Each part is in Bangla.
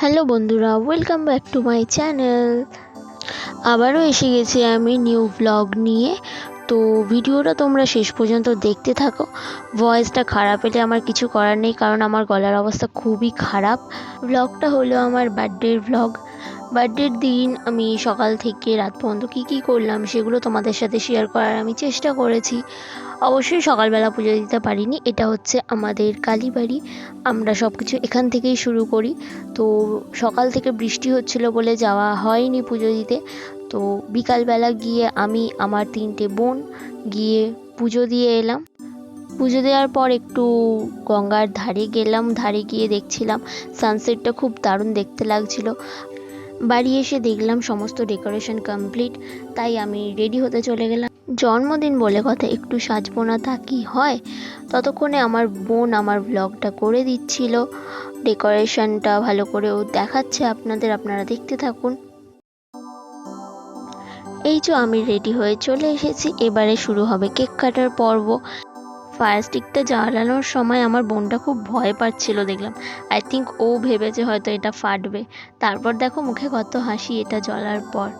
হ্যালো বন্ধুরা welcome back to my channel আবারও এসে গেছি আমি নিউ ব্লগ নিয়ে। তো ভিডিওটা তোমরা শেষ পর্যন্ত দেখতে থাকো। ভয়েসটা খারাপ এলে আমার কিছু করার নেই, কারণ আমার গলার অবস্থা খুবই খারাপ। ব্লগটা হলো আমার বার্থডের ব্লগ বার্থডের দিন আমি সকাল থেকে রাত পর্যন্ত কী কী করলাম সেগুলো তোমাদের সাথে শেয়ার করার আমি চেষ্টা করেছি। অবশ্যই সকালবেলা পুজো দিতে পারিনি, এটা হচ্ছে আমাদের কালীবাড়ি আমরা সব কিছু এখান থেকেই শুরু করি। তো সকাল থেকে বৃষ্টি হচ্ছিল বলে যাওয়া হয়নি পুজো দিতে। তো বিকালবেলা গিয়ে আমি, আমার তিনটে বোন গিয়ে পুজো দিয়ে এলাম। পুজো দেওয়ার পর একটু গঙ্গার ধারে গেলাম, ধারে গিয়ে দেখছিলাম সানসেটটা খুব দারুণ দেখতে লাগছিল। বাড়ি এসে দেখলাম সমস্ত ডেকোরেশন কমপ্লিট, তাই আমি রেডি হতে চলে গেলাম। জন্মদিন বলে কথা, একটু সাজবো না তা কি হয়? ততক্ষণে আমার বোন আমার ব্লগটা করে দিচ্ছিল। ডেকোরেশনটা ভালো করে ও দেখাচ্ছে আপনাদের, আপনারা দেখতে থাকুন। এই যে আমি রেডি হয়ে চলে এসেছি। এবারে শুরু হবে কেক কাটার পর্ব। ফায়ার স্টিকটা জ্বালানোর সময় আমার বোনটা খুব ভয় পাচ্ছিল দেখলাম। আই থিঙ্ক ও ভেবেছে হয়তো এটা ফাটবে। তারপর দেখো মুখে কত হাসি এটা জ্বলার পর।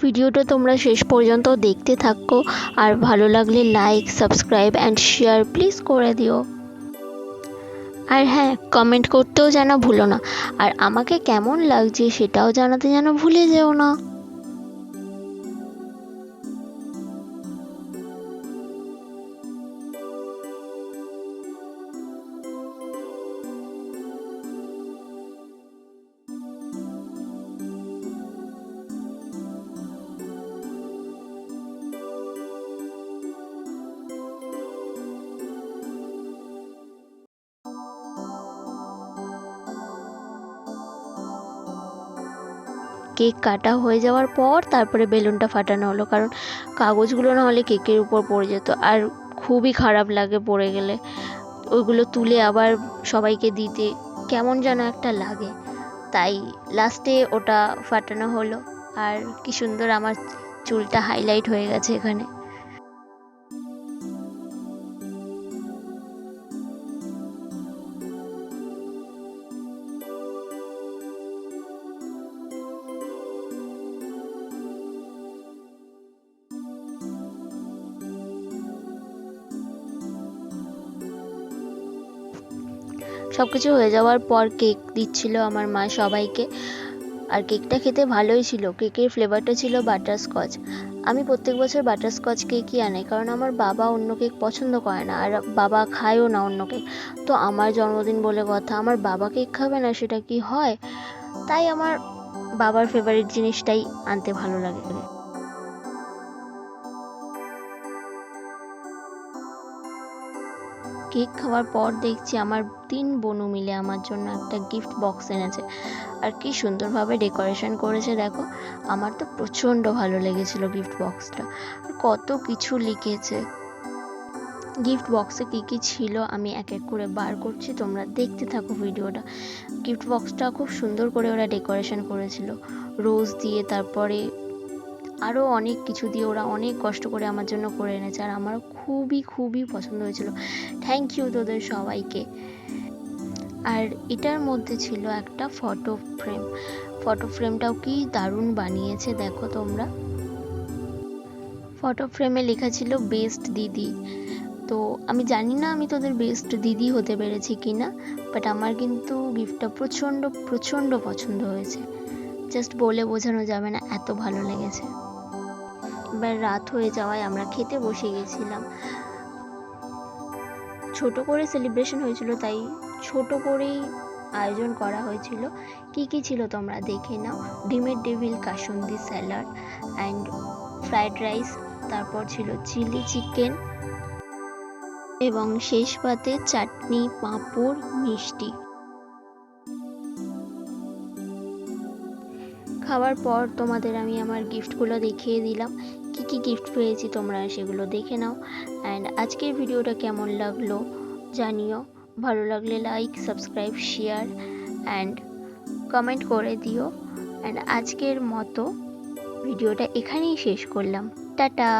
ভিডিওটা তোমরা শেষ পর্যন্ত দেখতে থাকো। আর ভালো লাগলে like subscribe and share please করে দিও। আর হ্যাঁ কমেন্ট করতেও যেন ভুলো না। আর আমাকে কেমন লাগছে সেটাও জানাতে যেন ভুলে যেও না। কেক কাটা হয়ে যাওয়ার পর তারপরে বেলুনটা ফাটানো হলো। কারণ কাগজগুলো না হলে কেকের উপর পড়ে যেত আর খুবই খারাপ লাগে পড়ে গেলে। ওইগুলো তুলে আবার সবাইকে দিতে কেমন যেন একটা লাগে। তাই লাস্টে ওটা ফাটানো হলো। আর কি সুন্দর আমার চুলটা হাইলাইট হয়ে গেছে এখানে। সব কিছু হয়ে যাওয়ার পর কেক দিচ্ছিল আমার মা সবাইকে। আর কেকটা খেতে ভালোই ছিল। কেকের ফ্লেভারটা ছিল বাটারস্কচ আমি প্রত্যেক বছর বাটারস্কচ কেকই আনাই কারণ আমার বাবা অন্য কেক পছন্দ করে না, আর বাবা খায়ও না অন্য কেক। তো আমার জন্মদিন বলে কথা, আমার বাবা কেক খাবে না, সেটা কি হয়? তাই আমার বাবার ফেভারিট জিনিসটাই আনতে ভালো লাগে। কেক খাওয়ার পর দেখছি আমার তিন বোনু মিলে আমার জন্য একটা গিফট বক্স এনেছে। আর কি সুন্দরভাবে ডেকোরেশন করেছে দেখো, আমার তো প্রচণ্ড ভালো লেগেছিল গিফট বক্সটা আর কত কিছু লিখেছে। গিফট বক্সে কী কী ছিল আমি এক এক করে বার করছি, তোমরা দেখতে থাকো ভিডিওটা। গিফট বক্সটা খুব সুন্দর করে ওরা ডেকোরেশন করেছিল। রোজ দিয়ে, তারপরে আরও অনেক কিছু দিয়ে ওরা অনেক কষ্ট করে আমার জন্য করে এনেছে আর আমার খুবই খুবই পছন্দ হয়েছিল। থ্যাংক ইউ তোদের সবাইকে। আর এটার মধ্যে ছিল একটা ফটো ফ্রেম ফটো ফ্রেমটাও কি দারুণ বানিয়েছে, দেখো তোমরা। ফটো ফ্রেমে লেখা ছিল বেস্ট দিদি। তো আমি জানি না আমি তোদের বেস্ট দিদি হতে পেরেছি কি না বাট আমার কিন্তু গিফটটা প্রচণ্ড প্রচণ্ড পছন্দ হয়েছে। জাস্ট বলে বোঝানো যাবে না, এত ভালো লেগেছে। এবার রাত হয়ে যাওয়ায় আমরা খেতে বসে গেছিলাম। ছোট করে সেলিব্রেশন হয়েছিল, তাই ছোট করেই আয়োজন করা হয়েছিল। কি কি ছিল তোমরা দেখে নাও? ডিমের devil kasundi salad and fried rice তারপর ছিল চিলি চিকেন এবং শেষ পাতে চাটনি, পাঁপড়, মিষ্টি। খাওয়ার পর তোমাদের আমি আমার গিফটগুলো দেখিয়ে দিলাম। কি কি গিফট পেয়েছি তোমরা সেগুলো দেখে নাও। অ্যান্ড আজকের ভিডিওটা কেমন লাগল জানিও। ভালো লাগলে like subscribe share and comment করে দিও। অ্যান্ড আজকের মতো ভিডিওটা এখানেই শেষ করলাম। টাটা!